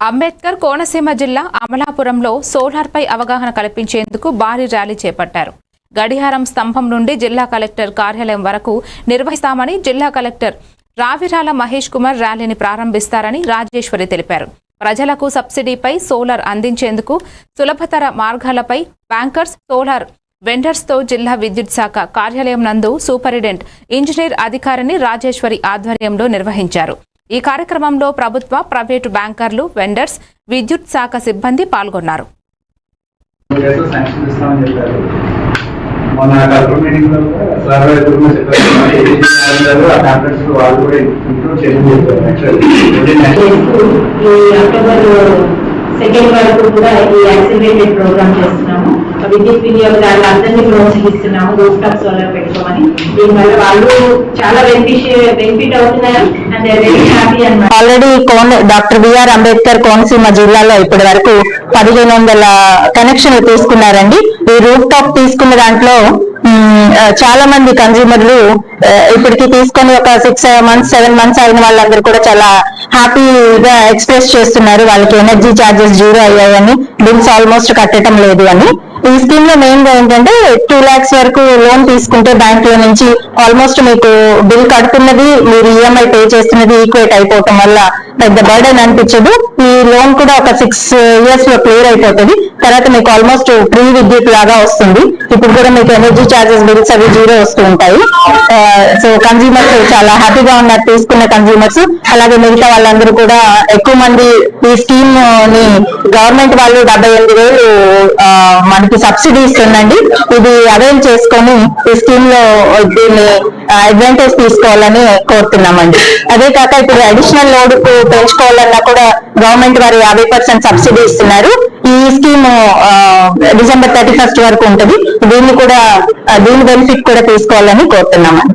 అంబేద్కర్ కోనసీమ జిల్లా అమలాపురంలో సోలార్పై అవగాహన కల్పించేందుకు భారీ ర్యాలీ చేపట్టారు. గడిహారం స్తంభం నుండి జిల్లా కలెక్టర్ కార్యాలయం వరకు నిర్వహిస్తామని జిల్లా కలెక్టర్ రావిరాల మహేష్ కుమార్ ర్యాలీని ప్రారంభిస్తారని రాజేశ్వరి తెలిపారు. ప్రజలకు సబ్సిడీపై సోలార్ అందించేందుకు సులభతర మార్గాలపై బ్యాంకర్స్ సోలార్ వెండర్స్తో జిల్లా విద్యుత్ శాఖ కార్యాలయం నందు సూపరింటెండెంట్ ఇంజనీర్ అధికారిని రాజేశ్వరి ఆధ్వర్యంలో నిర్వహించారు. ఈ కార్యక్రమంలో ప్రభుత్వ ప్రైవేటు బ్యాంకర్లు వెండర్స్ విద్యుత్ శాఖ సిబ్బంది పాల్గొన్నారు. సెకండ్ వరకు కూడా ఈ యాక్సిలరేటెడ్ ప్రోగ్రామ్ చేస్తున్నాము. విద్యుత్ వినియోగదారులందరినీ ప్రోత్సహిస్తున్నాము రూఫ్ టాప్ సోలార్ పెట్టుకోవాలి దీనివల్ల వాళ్ళు చాలా బెనిఫిట్ అవుతున్నారు అండ్ వెరీ హ్యాపీ ఆల్రెడీ కోన్ డాక్టర్ బిఆర్ అంబేద్కర్ కోనసీమ జిల్లాలో ఇప్పటి వరకు పదిహేను వందల కనెక్షన్లు తీసుకున్నారండి. ఈ రూఫ్ టాప్ తీసుకున్న దాంట్లో చాలా మంది కన్జ్యూమర్లు ఇప్పటికి తీసుకొని ఒక సిక్స్ మంత్స్ సెవెన్ మంత్స్ అయిన వాళ్ళందరూ కూడా చాలా హ్యాపీగా ఎక్స్ప్రెస్ చేస్తున్నారు. వాళ్ళకి ఎనర్జీ ఛార్జెస్ జీరో అయ్యాయని బిల్స్ ఆల్మోస్ట్ కట్టడం లేదు అని. ఈ స్కీమ్లో మెయిన్గా ఏంటంటే టూ లాక్స్ వరకు లోన్ తీసుకుంటే బ్యాంక్లో నుంచి ఆల్మోస్ట్ మీకు బిల్ కడుతున్నది మీరు ఈఎంఐ పే చేస్తున్నది ఈక్వేట్ అయిపోవటం వల్ల పెద్ద బర్డెన్ అనిపించదు. ఈ లోన్ కూడా ఒక సిక్స్ ఇయర్స్లో క్లియర్ అయిపోతుంది. తర్వాత మీకు ఆల్మోస్ట్ ఫ్రీ విద్యుత్ లాగా వస్తుంది. ఇప్పుడు కూడా మీకు ఎనర్జీ ఛార్జెస్ బిల్స్ అవి జీరో వస్తూ ఉంటాయి. సో కన్జ్యూమర్స్ చాలా హ్యాపీగా ఉన్నారు తీసుకున్న కన్జ్యూమర్స్ అలాగే మిగతా వాళ్ళందరూ కూడా ఎక్కువ మంది ఈ స్కీమ్ని గవర్నమెంట్ వాళ్ళు యాభై ఎనిమిది వేలు ఆ, మనకి సబ్సిడీ ఇస్తుందండి. ఇది అవైల్ చేసుకొని ఈ స్కీమ్లో దీన్ని అడ్వాంటేజ్ తీసుకోవాలని కోరుతున్నామండి. అదే కాక ఇప్పుడు అడిషనల్ లోడ్కు పెంచుకోవాలన్నా కూడా గవర్నమెంట్ వారు యాభై పర్సెంట్ సబ్సిడీ ఇస్తున్నారు. ఈ స్కీమ్ డిసెంబర్ థర్టీ ఫస్ట్ వరకు ఉంటుంది. దీన్ని కూడా దీని బెనిఫిట్ కూడా తీసుకోవాలని కోరుతున్నామండి.